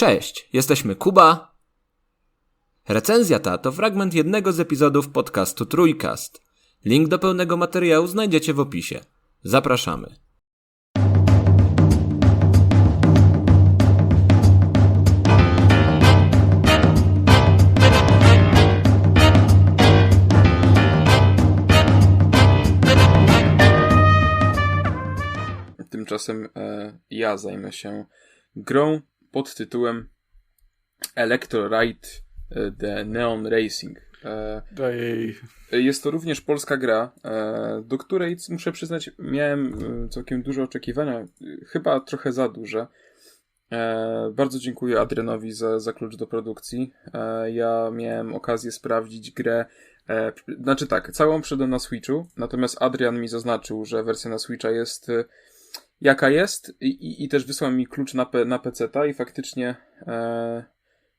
Cześć, jesteśmy Kuba. Recenzja ta to fragment jednego z epizodów podcastu Trójkast. Link do pełnego materiału znajdziecie w opisie. Zapraszamy. Tymczasem e, ja zajmę się grą pod tytułem Electro Ride e, The Neon Racing. E, Daj. jest to również polska gra, e, do której muszę przyznać, miałem e, całkiem duże oczekiwania, e, chyba trochę za duże. E, bardzo dziękuję Adrianowi za, za klucz do produkcji. E, ja miałem okazję sprawdzić grę. E, znaczy tak, całą przyszedłem na Switchu, natomiast Adrian mi zaznaczył, że wersja na Switcha jest e, jaka jest i, i, też wysłał mi klucz na, na PC-ta i faktycznie e,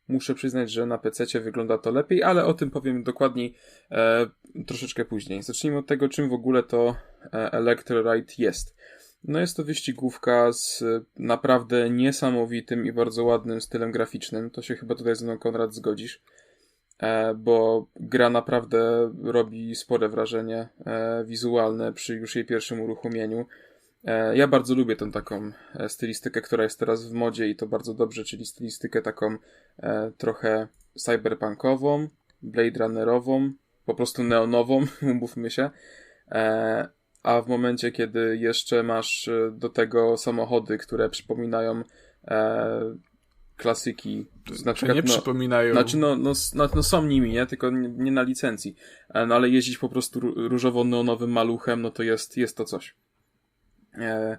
muszę przyznać, że na PC wygląda to lepiej, ale o tym powiem dokładniej e, troszeczkę później. Zacznijmy od tego, czym w ogóle to e, Electro Ride jest. No jest to wyścigówka z naprawdę niesamowitym i bardzo ładnym stylem graficznym. To się chyba tutaj ze mną, Konrad, zgodzisz. E, bo gra naprawdę robi spore wrażenie e, wizualne przy już jej pierwszym uruchomieniu. E, ja bardzo lubię tą taką e, stylistykę, która jest teraz w modzie i to bardzo dobrze, czyli stylistykę taką e, trochę cyberpunkową, Blade Runnerową, po prostu neonową, umówmy się. A w momencie, kiedy jeszcze masz do tego samochody, które przypominają klasyki, na To przykład, nie no, przypominają. znaczy, no, no, no, no są nimi, nie? Tylko nie, nie na licencji. No ale jeździć po prostu ró- różowo-neonowym maluchem, no to jest, jest to coś. E,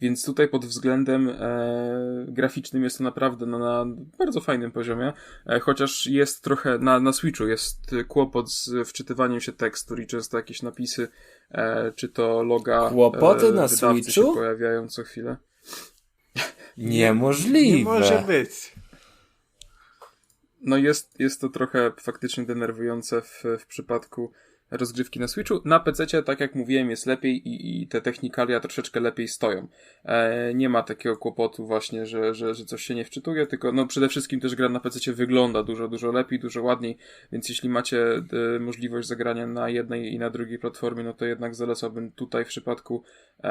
więc tutaj pod względem e, graficznym jest to naprawdę na, na bardzo fajnym poziomie, e, chociaż jest trochę, na, na Switchu jest kłopot z wczytywaniem się tekstur i często jakieś napisy, e, czy to loga Kłopoty e, na wydawcy Switchu? się pojawiają co chwilę. Niemożliwe. Nie może być. No jest, jest to trochę faktycznie denerwujące w, w przypadku rozgrywki na Switchu. Na PC, tak jak mówiłem, jest lepiej i, i te technikalia troszeczkę lepiej stoją. E, nie ma takiego kłopotu właśnie, że, że, że coś się nie wczytuje, tylko no przede wszystkim też gra na PC wygląda dużo, dużo lepiej, dużo ładniej, więc jeśli macie e, możliwość zagrania na jednej i na drugiej platformie, no to jednak zalecałbym tutaj w przypadku e,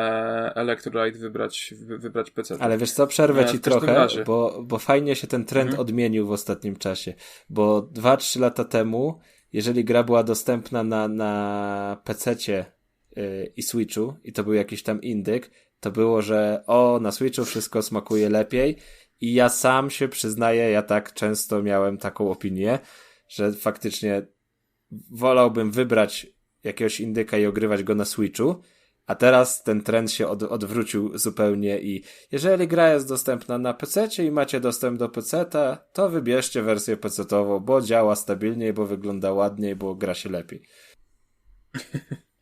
Electro Ride wybrać, wy, wybrać PC. Ale wiesz co, przerwę Nie, ci trochę, bo, bo fajnie się ten trend Mhm. odmienił w ostatnim czasie. Bo 2-3 lata temu, jeżeli gra była dostępna na, na PC-cie yy, i Switchu, i to był jakiś tam indyk, to było, że o, na Switchu wszystko smakuje lepiej. I ja sam się przyznaję, ja tak często miałem taką opinię, że faktycznie wolałbym wybrać jakiegoś indyka i ogrywać go na Switchu, a teraz ten trend się od, odwrócił zupełnie i jeżeli gra jest dostępna na PC i macie dostęp do PC, to wybierzcie wersję PC-ową, bo działa stabilniej, bo wygląda ładniej, bo gra się lepiej.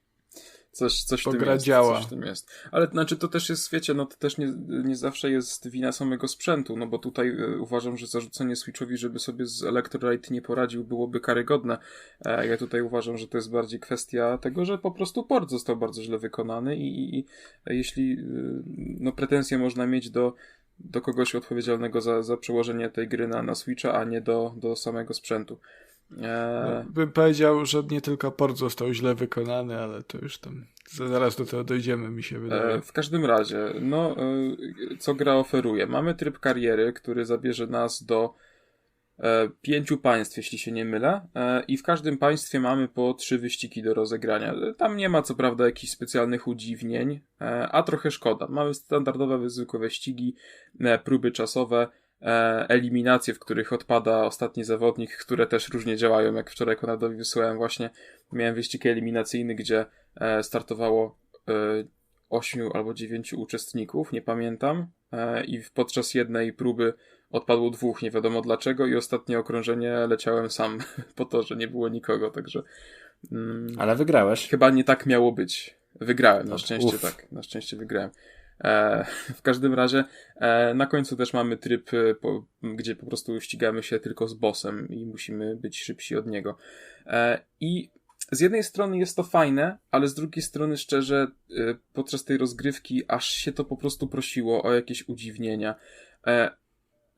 Coś, coś w tym jest, działa. Coś w tym jest. Ale znaczy to też jest, wiecie, no to też nie, nie zawsze jest wina samego sprzętu, no bo tutaj e, uważam, że zarzucenie Switchowi, żeby sobie z Electrolyte nie poradził, byłoby karygodne. E, ja tutaj uważam, że to jest bardziej kwestia tego, że po prostu port został bardzo źle wykonany i, i, i jeśli e, no pretensje można mieć do do kogoś odpowiedzialnego za, za przełożenie tej gry na, na Switcha, a nie do, do samego sprzętu. E, No, bym powiedział, że nie tylko port został źle wykonany, ale to już tam zaraz do tego dojdziemy, mi się wydaje. E, w każdym razie, no, e, co gra oferuje? Mamy tryb kariery, który zabierze nas do e, pięciu państw, jeśli się nie mylę, e, i w każdym państwie mamy po trzy wyścigi do rozegrania. E, Tam nie ma co prawda jakichś specjalnych udziwnień, e, a trochę szkoda. Mamy standardowe, zwykłe wyścigi, e, próby czasowe, e, eliminacje, w których odpada ostatni zawodnik, które też różnie działają, jak wczoraj Konradowi wysłałem właśnie, miałem wyścig eliminacyjny, gdzie e, startowało e, ośmiu albo dziewięciu uczestników, nie pamiętam, e, i podczas jednej próby odpadło dwóch, nie wiadomo dlaczego, i ostatnie okrążenie leciałem sam po to, że nie było nikogo, także mm, Ale wygrałeś. chyba nie tak miało być. Wygrałem, na szczęście Uff. tak, na szczęście wygrałem. E, w każdym razie e, na końcu też mamy tryb, e, gdzie po prostu ścigamy się tylko z bossem i musimy być szybsi od niego. I z jednej strony jest to fajne, ale z drugiej strony szczerze podczas tej rozgrywki aż się to po prostu prosiło o jakieś udziwnienia.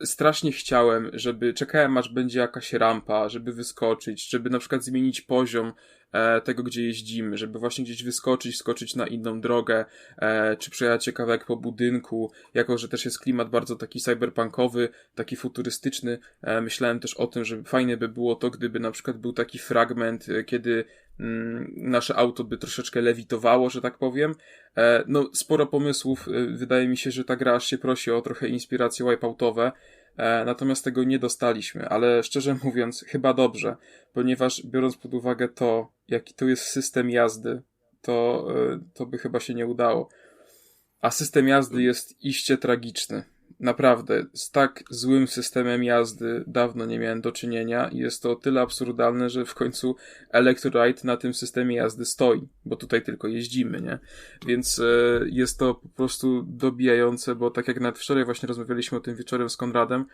Strasznie chciałem, żeby czekałem aż będzie jakaś rampa, żeby wyskoczyć, żeby na przykład zmienić poziom e, tego, gdzie jeździmy, żeby właśnie gdzieś wyskoczyć, skoczyć na inną drogę, e, czy przejechać się kawałek po budynku, jako że też jest klimat bardzo taki cyberpunkowy, taki futurystyczny. E, myślałem też o tym, że fajnie by było to, gdyby na przykład był taki fragment, e, kiedy nasze auto by troszeczkę lewitowało, że tak powiem. E, no, sporo pomysłów. E, wydaje mi się, że ta gra aż się prosi o trochę inspiracje wipeoutowe. E, natomiast tego nie dostaliśmy, ale szczerze mówiąc, chyba dobrze, ponieważ biorąc pod uwagę to, jaki tu jest system jazdy, to, to by chyba się nie udało. A system jazdy jest iście tragiczny. Naprawdę, z tak złym systemem jazdy dawno nie miałem do czynienia i jest to o tyle absurdalne, że w końcu Electroride na tym systemie jazdy stoi, bo tutaj tylko jeździmy, nie? Więc e, jest to po prostu dobijające, bo tak jak nawet wczoraj właśnie rozmawialiśmy o tym wieczorem z Konradem,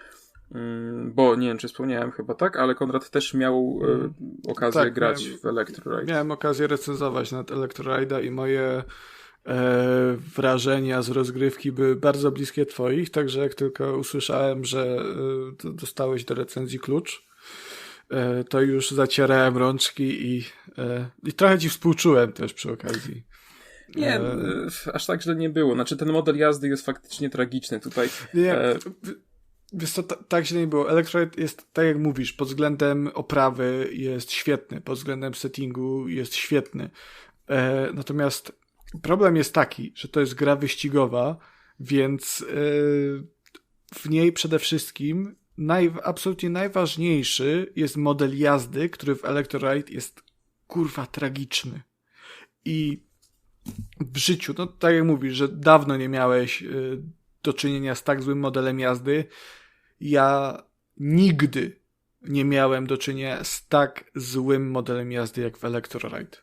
mm, bo nie wiem, czy wspomniałem chyba tak, ale Konrad też miał e, okazję Tak, grać miałem- w Electroride. Miałem okazję recenzować nad Electroride'a i moje wrażenia z rozgrywki były bardzo bliskie twoich, także jak tylko usłyszałem, że e, dostałeś do recenzji klucz, e, to już zacierałem rączki i, e, i trochę ci współczułem też przy okazji. Nie, E, e, aż tak źle nie było. Znaczy ten model jazdy jest faktycznie tragiczny. Tutaj Nie, E, wiesz co, ta, tak źle nie było. Electroid jest, tak jak mówisz, pod względem oprawy jest świetny, pod względem settingu jest świetny. E, natomiast problem jest taki, że to jest gra wyścigowa, więc e, w niej przede wszystkim naj, absolutnie najważniejszy jest model jazdy, który w Electroid jest kurwa tragiczny. I w życiu, no tak jak mówisz, że dawno nie miałeś y, do czynienia z tak złym modelem jazdy. Ja nigdy nie miałem do czynienia z tak złym modelem jazdy jak w Electroride.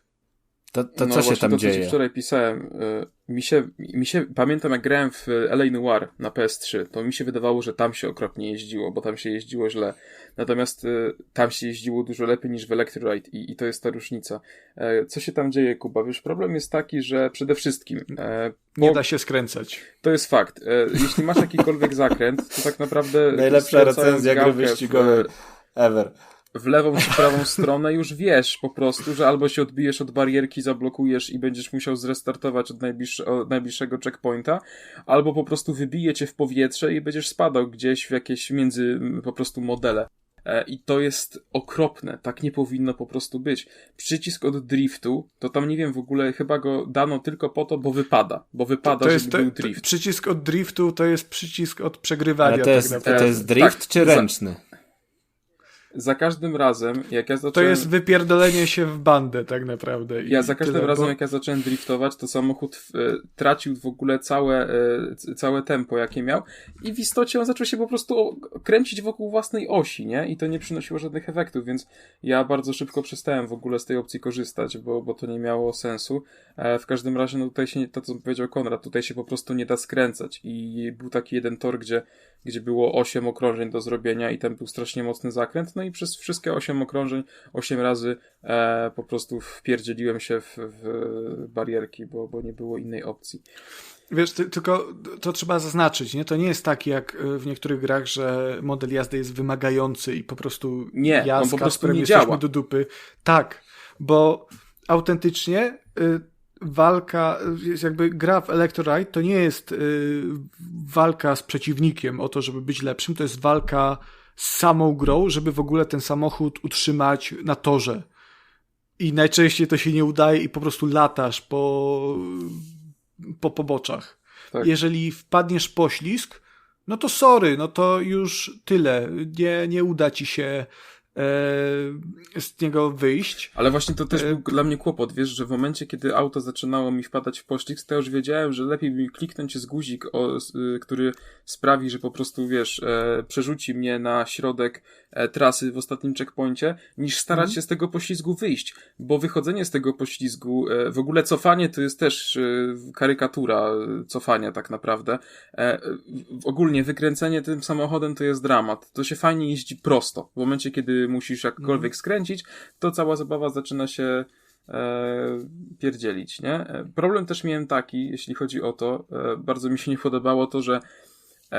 To, to no co się tam to, co dzieje? wczoraj pisałem. y, Mi się, mi się, pamiętam jak grałem w LA Noir na PS3, to mi się wydawało, że tam się okropnie jeździło, bo tam się jeździło źle. Natomiast y, tam się jeździło dużo lepiej niż w Electroride i, i to jest ta różnica. E, Co się tam dzieje, Kuba? Wiesz, problem jest taki, że przede wszystkim e, Nie da się skręcać. to jest fakt. E, Jeśli masz jakikolwiek zakręt, to tak naprawdę Najlepsza recenzja gry wyścigowej ever. W lewą czy prawą stronę, już wiesz po prostu, że albo się odbijesz od barierki, zablokujesz i będziesz musiał zrestartować od, najbliższe, od najbliższego checkpointa, albo po prostu wybije cię w powietrze i będziesz spadał gdzieś w jakieś między po prostu modele. E, I to jest okropne. Tak nie powinno po prostu być. Przycisk od driftu, to tam nie wiem w ogóle, chyba go dano tylko po to, bo wypada. Bo wypada, to jest żeby był drift. przycisk od driftu to jest przycisk od przegrywania. Ale to jest, tak to jest drift Tak, czy za- ręczny? Za każdym razem, jak ja To zacząłem... jest wypierdolenie się w bandę tak naprawdę. I Ja za każdym tyle, razem, bo- jak ja zacząłem driftować, to samochód e, tracił w ogóle całe, e, całe tempo, jakie miał i w istocie on zaczął się po prostu kręcić wokół własnej osi, nie? I to nie przynosiło żadnych efektów, więc ja bardzo szybko przestałem w ogóle z tej opcji korzystać, bo, bo to nie miało sensu. E, w każdym razie, no tutaj się, nie- to co powiedział Konrad, tutaj się po prostu nie da skręcać i był taki jeden tor, gdzie, gdzie było 8 okrążeń do zrobienia i tam był strasznie mocny zakręt, no i przez wszystkie 8 okrążeń 8 razy e, po prostu wpierdzieliłem się w, w barierki, bo, bo nie było innej opcji. Wiesz, ty, tylko to trzeba zaznaczyć, nie? To nie jest tak jak y, w niektórych grach, że model jazdy jest wymagający i po prostu Nie, on jazda, po prostu nie działa. do dupy. Tak, bo autentycznie y, walka, y, jakby gra w Electroride to nie jest y, walka z przeciwnikiem o to, żeby być lepszym, to jest walka z samą grą, żeby w ogóle ten samochód utrzymać na torze. I najczęściej to się nie udaje i po prostu latasz po, po poboczach. Tak. Jeżeli wpadniesz poślizg, no to sorry, no to już tyle. Nie, nie uda ci się z niego wyjść. Ale właśnie to też E, był dla mnie kłopot, wiesz, że w momencie, kiedy auto zaczynało mi wpadać w poślizg, to ja już wiedziałem, że lepiej mi kliknąć z guzik, o, y, który sprawi, że po prostu, wiesz, e, przerzuci mnie na środek e, trasy w ostatnim checkpoincie, niż starać Mhm. się z tego poślizgu wyjść, bo wychodzenie z tego poślizgu, e, w ogóle cofanie to jest też e, karykatura e, cofania tak naprawdę. E, ogólnie wykręcenie tym samochodem to jest dramat. To się fajnie jeździ prosto. W momencie, kiedy musisz jakkolwiek skręcić, to cała zabawa zaczyna się e, pierdzielić, nie? E, Problem też miałem taki, jeśli chodzi o to, e, bardzo mi się nie podobało to, że E,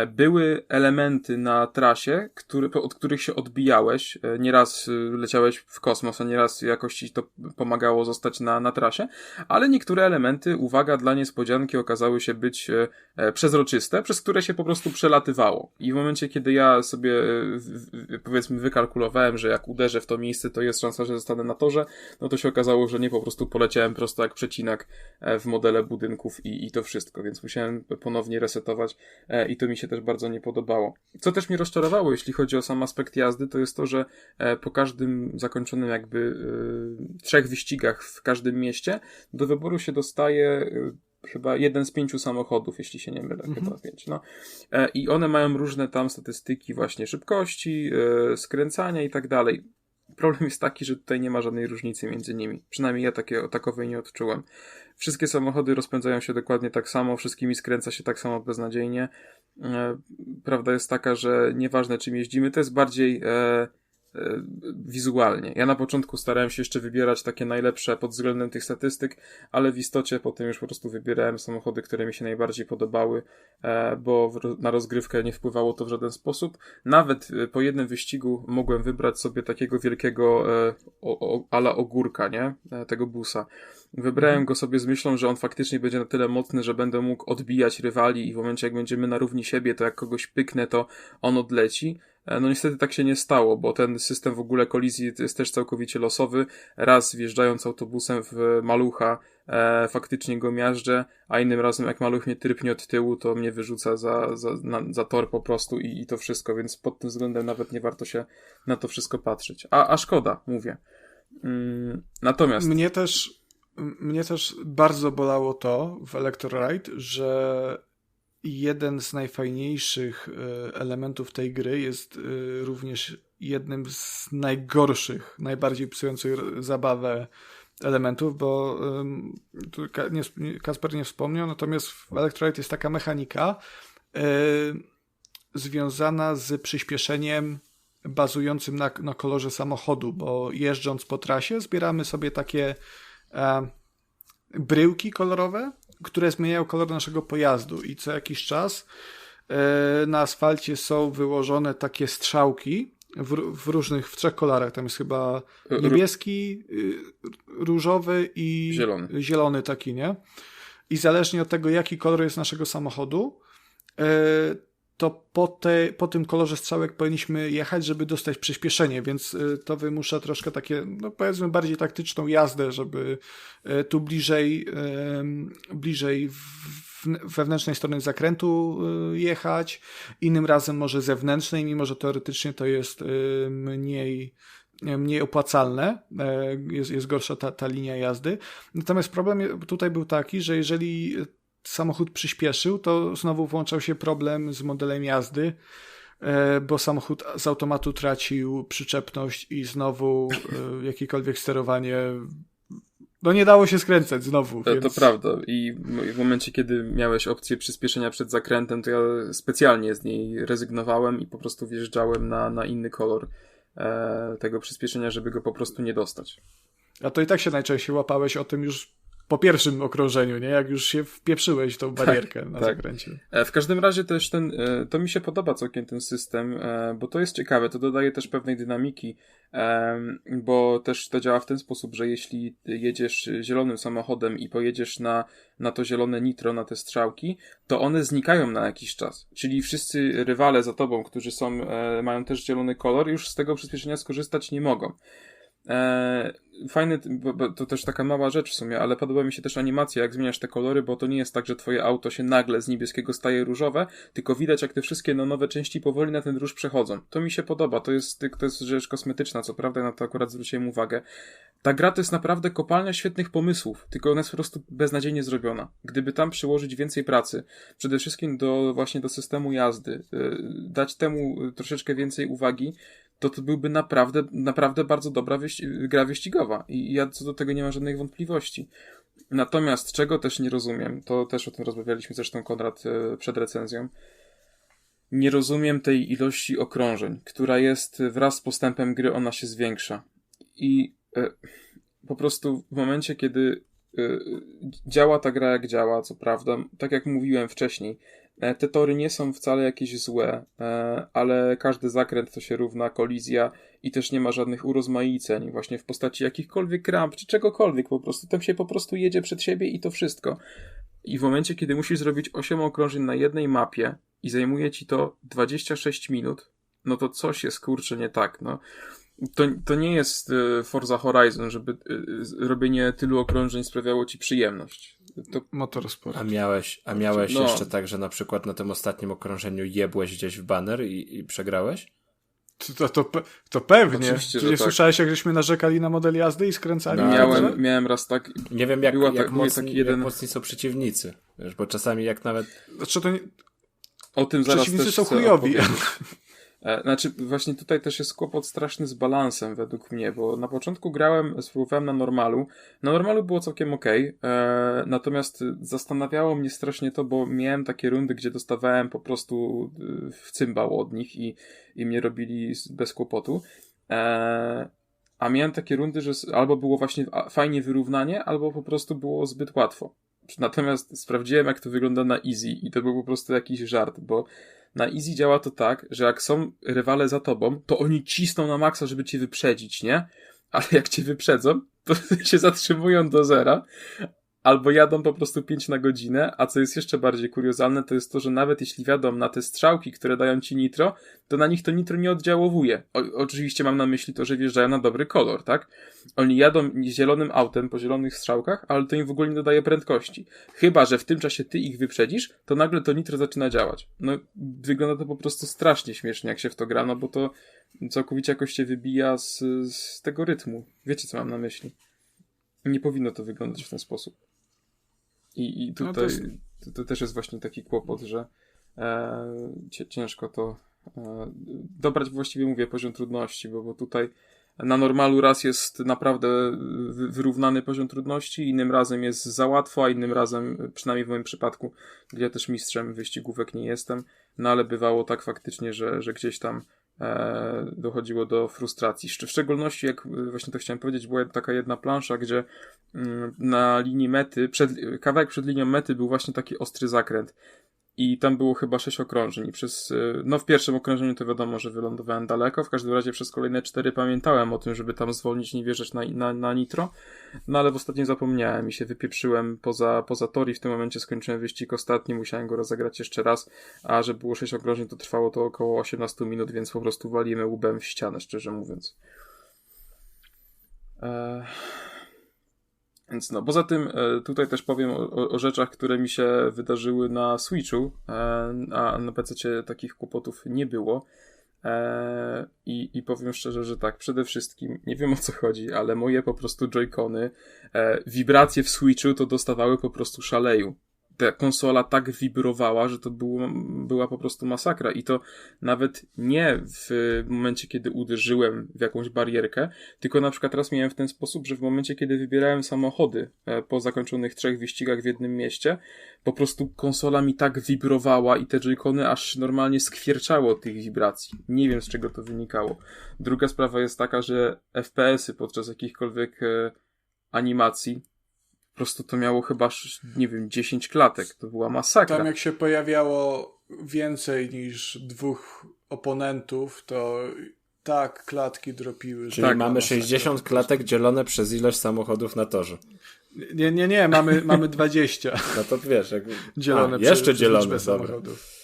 były elementy na trasie, który, od których się odbijałeś. E, nieraz e, leciałeś w kosmos, a nieraz jakoś ci to pomagało zostać na, na trasie, ale niektóre elementy, uwaga, dla niespodzianki okazały się być przezroczyste, przez które się po prostu przelatywało. I w momencie, kiedy ja sobie powiedzmy wykalkulowałem, że jak uderzę w to miejsce, to jest szansa, że zostanę na torze, no to się okazało, że nie po prostu poleciałem prosto jak przecinak w modele budynków i, i to wszystko, więc musiałem ponownie resetować i to mi się też bardzo nie podobało. Co też mnie rozczarowało, jeśli chodzi o sam aspekt jazdy, to jest to, że e, po każdym zakończonym jakby y, trzech wyścigach w każdym mieście do wyboru się dostaje y, chyba jeden z pięciu samochodów, jeśli się nie mylę, mhm. chyba pięć. No. I one mają różne tam statystyki właśnie szybkości, skręcania i tak dalej. Problem jest taki, że tutaj nie ma żadnej różnicy między nimi. Przynajmniej ja takie, takowej nie odczułem. Wszystkie samochody rozpędzają się dokładnie tak samo, wszystkimi skręca się tak samo beznadziejnie. E, prawda jest taka, że nieważne czym jeździmy, to jest bardziej e, wizualnie. Ja na początku starałem się jeszcze wybierać takie najlepsze pod względem tych statystyk, ale w istocie potem już po prostu wybierałem samochody, które mi się najbardziej podobały, e, bo na rozgrywkę nie wpływało to w żaden sposób. Nawet e, po jednym wyścigu mogłem wybrać sobie takiego wielkiego ala ogórka, nie? Tego busa. Wybrałem mhm. go sobie z myślą, że on faktycznie będzie na tyle mocny, że będę mógł odbijać rywali i w momencie jak będziemy na równi siebie, to jak kogoś pyknę, to on odleci. E, no niestety tak się nie stało, bo ten system w ogóle kolizji jest też całkowicie losowy. Raz wjeżdżając autobusem w malucha, e, faktycznie go miażdżę, a innym razem jak maluch mnie trypnie od tyłu, to mnie wyrzuca za, za, na, za tor po prostu i, i to wszystko, więc pod tym względem nawet nie warto się na to wszystko patrzeć. A, a szkoda, mówię. Mm, natomiast... Mnie też, mnie też bardzo bolało to w Electroride, że jeden z najfajniejszych e, elementów tej gry jest e, również jednym z najgorszych, najbardziej psujących zabawę elementów, bo Kasper nie wspomniał, natomiast w Electrolyte jest taka mechanika e, związana z przyspieszeniem bazującym na, na kolorze samochodu, bo jeżdżąc po trasie zbieramy sobie takie bryłki kolorowe, które zmieniają kolor naszego pojazdu i co jakiś czas e, na asfalcie są wyłożone takie strzałki w, w, różnych, w trzech kolorach. Tam jest chyba niebieski, y, różowy i zielony. zielony taki, nie? I zależnie od tego, jaki kolor jest naszego samochodu, e, to po, te, po tym kolorze strzałek powinniśmy jechać, żeby dostać przyspieszenie, więc y, to wymusza troszkę takie, no powiedzmy, bardziej taktyczną jazdę, żeby y, tu bliżej, bliżej wewnętrznej strony zakrętu y, jechać, innym razem może zewnętrznej, mimo że teoretycznie to jest mniej mniej opłacalne, jest, jest gorsza ta, ta linia jazdy. Natomiast problem tutaj był taki, że jeżeli samochód przyspieszył, to znowu włączał się problem z modelem jazdy, e, bo samochód z automatu tracił przyczepność i znowu e, jakiekolwiek sterowanie no nie dało się skręcać znowu. To, więc... to prawda. I w momencie, kiedy miałeś opcję przyspieszenia przed zakrętem, to ja specjalnie z niej rezygnowałem i po prostu wjeżdżałem na, na inny kolor e, tego przyspieszenia, żeby go po prostu nie dostać. A to i tak się najczęściej łapałeś o tym już po pierwszym okrążeniu, nie? Jak już się wpieprzyłeś tą tak, barierkę tak, na tak. zakręcie. E, w każdym razie też ten, e, to mi się podoba całkiem ten system, e, bo to jest ciekawe, to dodaje też pewnej dynamiki, bo też to działa w ten sposób, że jeśli jedziesz zielonym samochodem i pojedziesz na, na to zielone nitro, na te strzałki, to one znikają na jakiś czas. Czyli wszyscy rywale za tobą, którzy są, mają też zielony kolor, już z tego przyspieszenia skorzystać nie mogą. E, fajny, bo, bo to też taka mała rzecz w sumie, ale podoba mi się też animacja, jak zmieniasz te kolory, bo to nie jest tak, że twoje auto się nagle z niebieskiego staje różowe, tylko widać, jak te wszystkie no, nowe części powoli na ten róż przechodzą. To mi się podoba, to jest, to jest rzecz kosmetyczna, co prawda, na to akurat zwróciłem uwagę. Ta gra to jest naprawdę kopalnia świetnych pomysłów, tylko ona jest po prostu beznadziejnie zrobiona. Gdyby tam przyłożyć więcej pracy, przede wszystkim do właśnie do systemu jazdy, yy, dać temu troszeczkę więcej uwagi, to to byłby naprawdę, naprawdę bardzo dobra wyści- gra wyścigowa. I ja co do tego nie mam żadnych wątpliwości. Natomiast czego też nie rozumiem, to też o tym rozmawialiśmy zresztą Konrad e, przed recenzją. Nie rozumiem tej ilości okrążeń, która jest wraz z postępem gry, ona się zwiększa. I e, po prostu w momencie, kiedy e, działa ta gra jak działa, co prawda, tak jak mówiłem wcześniej, te tory nie są wcale jakieś złe, e, ale każdy zakręt to się równa kolizja i też nie ma żadnych urozmaiceń właśnie w postaci jakichkolwiek ramp czy czegokolwiek po prostu. Tam się po prostu jedzie przed siebie i to wszystko. I w momencie, kiedy musisz zrobić 8 okrążeń na jednej mapie i zajmuje ci to 26 minut, no to coś jest kurczę nie tak, no. To, to nie jest e, Forza Horizon, żeby robienie tylu okrążeń sprawiało ci przyjemność. To... Motorsport. A miałeś, a miałeś no. jeszcze tak, że na przykład na tym ostatnim okrążeniu jebłeś gdzieś w banner i, i przegrałeś? To, to, to pewnie. Oczywiście, Czy nie tak. słyszałeś, jak żeśmy narzekali na model jazdy i skręcali? No, miałem, miałem raz tak. Nie wiem, jak, jak, tak, mocni, taki jeden... jak mocni są przeciwnicy. Wiesz, bo czasami jak nawet. Znaczy to nie... O tym zaraz Przeciwnicy są chujowi. E, znaczy, właśnie tutaj też jest kłopot straszny z balansem według mnie, bo na początku grałem, spróbowałem na normalu. Na normalu było całkiem ok, e, natomiast zastanawiało mnie strasznie to, bo miałem takie rundy, gdzie dostawałem po prostu e, w cymbał od nich i, i mnie robili bez kłopotu. E, a miałem takie rundy, że albo było właśnie fajnie wyrównanie, albo po prostu było zbyt łatwo. Natomiast sprawdziłem, jak to wygląda na easy i to był po prostu jakiś żart, bo na Easy działa to tak, że jak są rywale za tobą, to oni cisną na maksa, żeby cię wyprzedzić, nie? Ale jak cię wyprzedzą, to się zatrzymują do zera, albo jadą po prostu 5 na godzinę, a co jest jeszcze bardziej kuriozalne, to jest to, że nawet jeśli wiadą na te strzałki, które dają ci nitro, to na nich to nitro nie oddziałowuje. O, oczywiście mam na myśli to, że wjeżdżają na dobry kolor, tak? Oni jadą zielonym autem po zielonych strzałkach, ale to im w ogóle nie dodaje prędkości. Chyba, że w tym czasie ty ich wyprzedzisz, to nagle to nitro zaczyna działać. No, wygląda to po prostu strasznie śmiesznie, jak się w to gra, no bo to całkowicie jakoś się wybija z, z tego rytmu. Wiecie, co mam na myśli? Nie powinno to wyglądać w ten sposób. I, i tutaj no to, jest... to, też jest właśnie taki kłopot, że e, ciężko to e, dobrać właściwie mówię poziom trudności, bo, bo tutaj na normalu raz jest naprawdę wyrównany poziom trudności, innym razem jest za łatwo, a innym razem, przynajmniej w moim przypadku, gdzie ja też mistrzem wyścigówek nie jestem, no ale bywało tak faktycznie, że, że gdzieś tam dochodziło do frustracji. W szczególności, jak e, właśnie to chciałem powiedzieć, była taka jedna plansza, gdzie mm, na linii mety, przed, kawałek przed linią mety był właśnie taki ostry zakręt i tam było chyba sześć okrążeń. I przez, y, no w pierwszym okrążeniu to wiadomo, że wylądowałem daleko, w każdym razie przez kolejne cztery pamiętałem o tym, żeby tam zwolnić, nie wjeżdżać na, na, na nitro, no ale w ostatnim zapomniałem i się wypieprzyłem poza, poza tor i w tym momencie skończyłem wyścig ostatni, musiałem go rozegrać jeszcze raz, a że było sześć okrążeń, to trwało to około 18 minut, więc po prostu walimy łbem w ścianę, szczerze mówiąc. Eee... Więc no, poza tym e, tutaj też powiem o, o, rzeczach, które mi się wydarzyły na Switchu, e, a na PC takich kłopotów nie było. E, I, I powiem szczerze, że tak, przede wszystkim, nie wiem o co chodzi, ale moje po prostu joycony, wibracje w Switchu to dostawały po prostu szaleju ta konsola tak wibrowała, że to było, była po prostu masakra. I to nawet nie w momencie, kiedy uderzyłem w jakąś barierkę, tylko na przykład teraz miałem w ten sposób, że w momencie, kiedy wybierałem samochody e, po zakończonych trzech wyścigach w jednym mieście, po prostu konsola mi tak wibrowała i te joycony aż normalnie skwierczało tych wibracji. Nie wiem z czego to wynikało. Druga sprawa jest taka, że FPS-y podczas jakichkolwiek e, animacji prostu to miało chyba, nie wiem, 10 klatek. To była masakra. Tam jak się pojawiało więcej niż dwóch oponentów, to tak klatki dropiły. Czyli tak, mamy 60 klatek dzielone przez ilość samochodów na torze. Nie, nie, nie, mamy, mamy 20. No to wiesz, jak... dzielone A, jeszcze przez, dzielone, przez samochodów.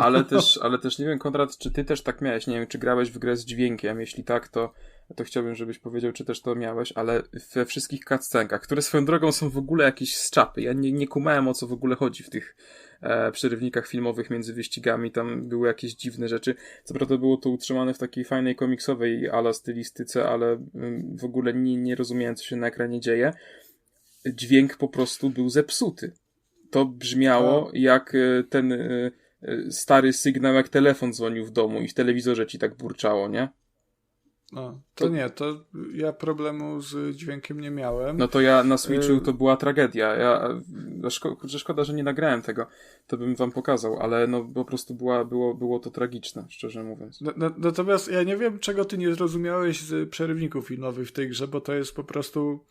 Ale też, ale też nie wiem, Konrad, czy ty też tak miałeś? Nie wiem, czy grałeś w grę z dźwiękiem. Jeśli tak, to to chciałbym, żebyś powiedział, czy też to miałeś, ale we wszystkich cutscenkach, które swoją drogą są w ogóle jakieś z czapy. Ja nie, nie kumałem o co w ogóle chodzi w tych e, przerywnikach filmowych między wyścigami, tam były jakieś dziwne rzeczy. Co prawda było to utrzymane w takiej fajnej komiksowej ala stylistyce, ale mm, w ogóle nie, nie rozumiałem, co się na ekranie dzieje. Dźwięk po prostu był zepsuty. To brzmiało tak. jak e, ten e, e, stary sygnał, jak telefon dzwonił w domu i w telewizorze ci tak burczało, nie? No, to, to, nie, to ja problemu z dźwiękiem nie miałem. No to ja na Switchu y- to była tragedia. Ja, szko szkoda, że nie nagrałem tego. To bym wam pokazał, ale no po prostu była, było, było to tragiczne, szczerze mówiąc. No, no, natomiast ja nie wiem, czego ty nie zrozumiałeś z przerywników filmowych w tej grze, bo to jest po prostu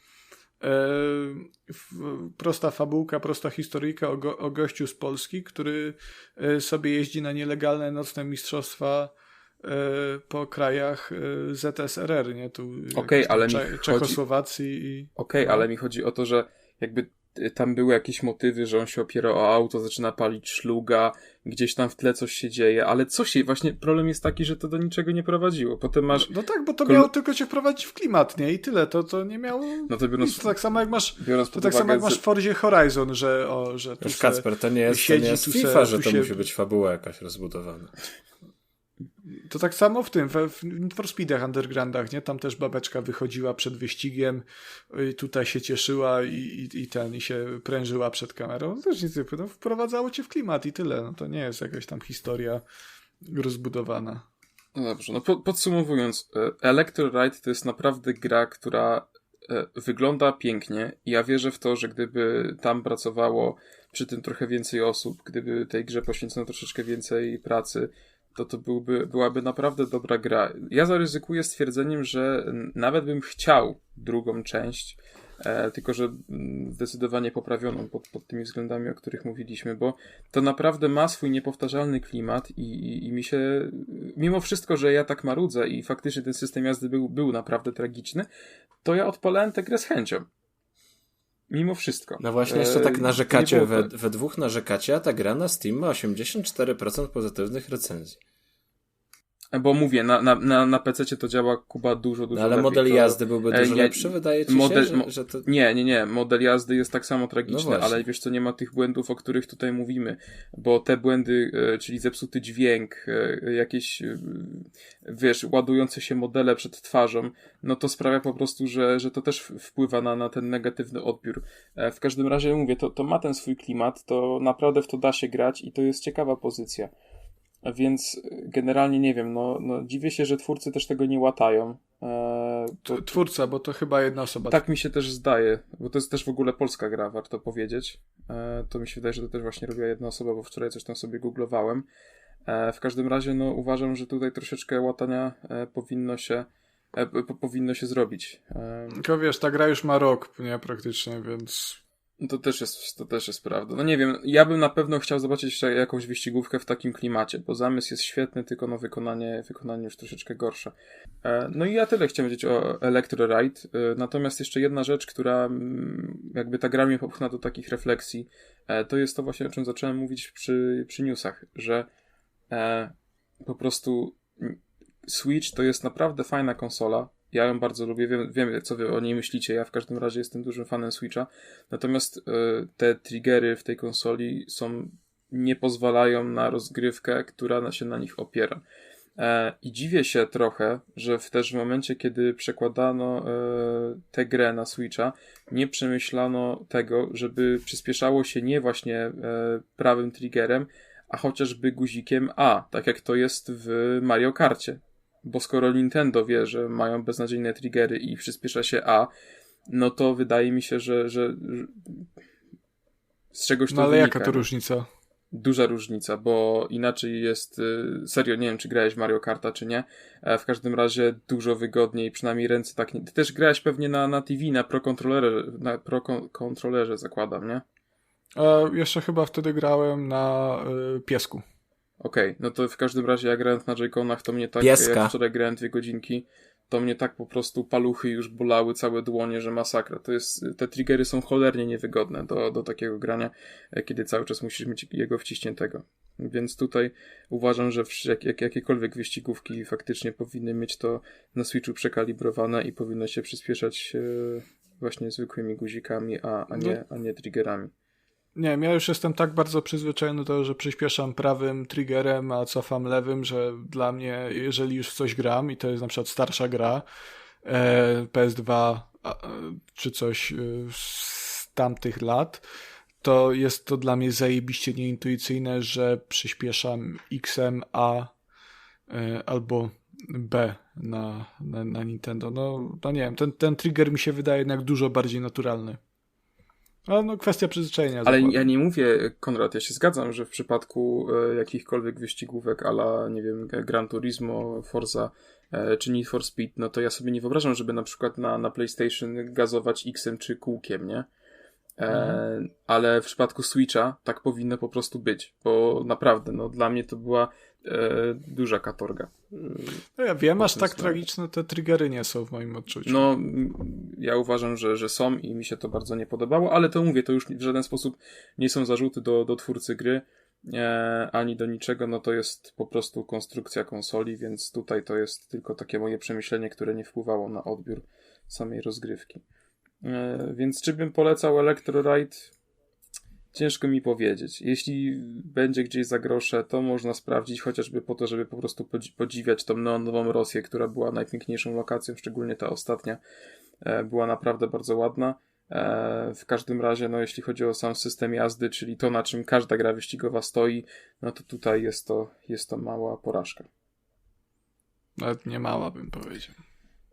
prosta fabułka, prosta historyjka o, go, o gościu z Polski, który sobie jeździ na nielegalne nocne mistrzostwa po krajach ZSRR, nie? Tu okay, ale Cze Czechosłowacji chodzi... i... Okej, okay, no. ale mi chodzi o to, że jakby tam były jakieś motywy, że on się opiera o auto, zaczyna palić szluga, gdzieś tam w tle coś się dzieje, ale co się, właśnie problem jest taki, że to do niczego nie prowadziło. Potem masz... No, no tak, bo to miało tylko cię wprowadzić w klimat, nie? I tyle, to, to nie miało... No to biorąc... To tak samo jak masz, to tak samo jak masz w Forzie Horizon, że o, że tu Wiesz, Kacper, to nie jest, siedzi, to nie jest FIFA, se, że to się... musi być fabuła jakaś rozbudowana. To tak samo w tym, w, Need for Speedach Undergroundach, nie? Tam też babeczka wychodziła przed wyścigiem, tutaj się cieszyła i, i, i ten, i się prężyła przed kamerą. To też nic nie no, wprowadzało cię w klimat i tyle. No to nie jest jakaś tam historia rozbudowana. No dobrze, no po, podsumowując, e, Electro Ride to jest naprawdę gra, która e, wygląda pięknie ja wierzę w to, że gdyby tam pracowało przy tym trochę więcej osób, gdyby tej grze poświęcono troszeczkę więcej pracy, to to byłby, byłaby naprawdę dobra gra. Ja zaryzykuję stwierdzeniem, że nawet bym chciał drugą część, e, tylko że zdecydowanie poprawioną pod, pod tymi względami, o których mówiliśmy, bo to naprawdę ma swój niepowtarzalny klimat i, i, i mi się, mimo wszystko, że ja tak marudzę i faktycznie ten system jazdy był, był naprawdę tragiczny, to ja odpalałem tę grę z chęcią. Mimo wszystko. No właśnie, jeszcze tak e, narzekacie, we, we dwóch narzekacie, a ta gra na Steam ma 84% pozytywnych recenzji. Bo mówię, na, na, na, na PC to działa Kuba dużo, dużo no, ale lepiej. model jazdy byłby dużo nie, lepszy, wydaje ci model, się, że, że to... Nie, nie, nie. Model jazdy jest tak samo tragiczny, no ale wiesz co, nie ma tych błędów, o których tutaj mówimy. Bo te błędy, e, czyli zepsuty dźwięk, e, jakieś, e, wiesz, ładujące się modele przed twarzą, no to sprawia po prostu, że, że to też wpływa na, na ten negatywny odbiór. W każdym razie mówię, to, to ma ten swój klimat, to naprawdę w to da się grać i to jest ciekawa pozycja. Więc generalnie nie wiem, no, no dziwię się, że twórcy też tego nie łatają. E, to, Twórca, bo to chyba jedna osoba. Tak mi się też zdaje, bo to jest też w ogóle polska gra, warto powiedzieć. E, to mi się wydaje, że to też właśnie robiła jedna osoba, bo wczoraj coś tam sobie googlowałem. E, w każdym razie, no uważam, że tutaj troszeczkę łatania e, powinno się e, powinno się zrobić. E, Tylko wiesz, ta gra już ma rok, nie, praktycznie, więc to też, jest, to też jest prawda. No nie wiem, ja bym na pewno chciał zobaczyć jakąś wyścigówkę w takim klimacie, bo zamysł jest świetny, tylko no wykonanie, wykonanie już troszeczkę gorsze. E, no i ja tyle chciałem powiedzieć o Electro Ride. E, natomiast jeszcze jedna rzecz, która mm, jakby ta gra mnie popchnęła do takich refleksji, e, to jest to właśnie, o czym zacząłem mówić przy, przy newsach, że po prostu Switch to jest naprawdę fajna konsola, ja ją bardzo lubię, wiem, wiem co wy o niej myślicie, ja w każdym razie jestem dużym fanem Switcha, natomiast y, te triggery w tej konsoli są, nie pozwalają na rozgrywkę, która się na nich opiera. E, I dziwię się trochę, że w też w momencie, kiedy przekładano e, tę grę na Switcha, nie przemyślano tego, żeby przyspieszało się nie właśnie e, prawym triggerem, a chociażby guzikiem A, tak jak to jest w Mario Karcie bo skoro Nintendo wie, że mają beznadziejne triggery i przyspiesza się A, no to wydaje mi się, że, że, że z czegoś to No ale wynika, jaka to różnica? Duża różnica, bo inaczej jest, y, serio, nie wiem czy grałeś w Mario Karta czy nie, w każdym razie dużo wygodniej, przynajmniej ręce tak nie... Ty też grałeś pewnie na, na TV, na Pro Controllerze, na Pro Controllerze zakładam, nie? E, jeszcze chyba wtedy grałem na y, piesku. Okej, okay, no to w każdym razie ja grając na J-Conach, to mnie tak, Pieska. jak wczoraj grałem dwie godzinki, to mnie tak po prostu paluchy już bolały, całe dłonie, że masakra. To jest, te triggery są cholernie niewygodne do, do takiego grania, e, kiedy cały czas musisz mieć jego wciśniętego. Więc tutaj uważam, że jak, jak, jakiekolwiek wyścigówki faktycznie powinny mieć to na Switchu przekalibrowane i powinno się przyspieszać e, właśnie zwykłymi guzikami, a, a, nie, no. a nie triggerami. Nie wiem, ja już jestem tak bardzo przyzwyczajony do tego, że przyspieszam prawym triggerem, a cofam lewym, że dla mnie, jeżeli już w coś gram i to jest na przykład starsza gra, e, PS2 czy coś e, z tamtych lat, to jest to dla mnie zajebiście nieintuicyjne, że przyspieszam X-em A e, albo B na, na, na Nintendo. No, no nie wiem, ten, ten trigger mi się wydaje jednak dużo bardziej naturalny. No, no kwestia przyzwyczajenia. Ale zakładam. ja nie mówię, Konrad, ja się zgadzam, że w przypadku e, jakichkolwiek wyścigówek ala, nie wiem, Gran Turismo, Forza e, czy Need for Speed, no to ja sobie nie wyobrażam, żeby na przykład na, na PlayStation gazować X-em czy kółkiem, nie? E, Ale w przypadku Switcha tak powinno po prostu być, bo naprawdę, no dla mnie to była e, duża katorga. No ja wiem, aż tak słabe. tragiczne te triggery nie są w moim odczuciu. No, ja uważam, że, że są i mi się to bardzo nie podobało, ale to mówię, to już w żaden sposób nie są zarzuty do, do twórcy gry, e, ani do niczego, no to jest po prostu konstrukcja konsoli, więc tutaj to jest tylko takie moje przemyślenie, które nie wpływało na odbiór samej rozgrywki. E, więc czy bym polecał Electroride? Ciężko mi powiedzieć. Jeśli będzie gdzieś za grosze, to można sprawdzić, chociażby po to, żeby po prostu podzi- podziwiać tą neonową Rosję, która była najpiękniejszą lokacją, szczególnie ta ostatnia e, była naprawdę bardzo ładna. E, W każdym razie, no jeśli chodzi o sam system jazdy, czyli to, na czym każda gra wyścigowa stoi, no to tutaj jest to, jest to mała porażka. Nawet nie mała, bym powiedział.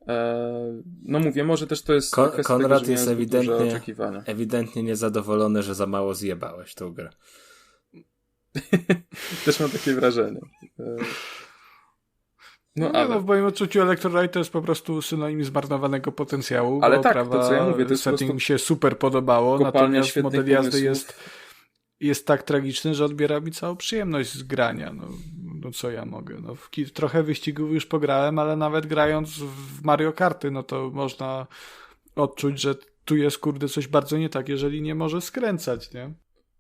E, No mówię, może też to jest Kon- Konrad tego, jest ewidentnie-. Ewidentnie niezadowolony, że za mało zjebałeś tą grę. Też mam takie wrażenie. E, No, No ale... no, w moim odczuciu Electrolite to jest po prostu synonim zmarnowanego potencjału. Ale bo tak, prawa to co ja mówię, to jest setting mi się super podobało, natomiast model jazdy pomysłów. jest, jest tak tragiczny, że odbiera mi całą przyjemność z grania. No, no co ja mogę? No, w trochę wyścigów już pograłem, ale nawet grając w Mario Karty, no to można odczuć, że tu jest kurde coś bardzo nie tak, jeżeli nie może skręcać, nie?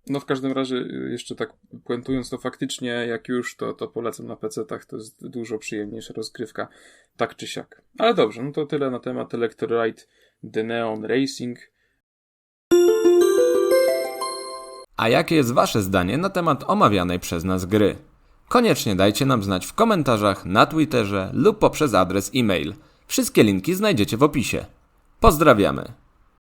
No w każdym razie, y, jeszcze tak puentując, to faktycznie jak już, to, to polecam na PC-tach, to jest dużo przyjemniejsza rozgrywka, tak czy siak. Ale dobrze, no to tyle na temat Electroride The Neon Racing. A jakie jest Wasze zdanie na temat omawianej przez nas gry? Koniecznie dajcie nam znać w komentarzach, na Twitterze lub poprzez adres e-mail. Wszystkie linki znajdziecie w opisie. Pozdrawiamy!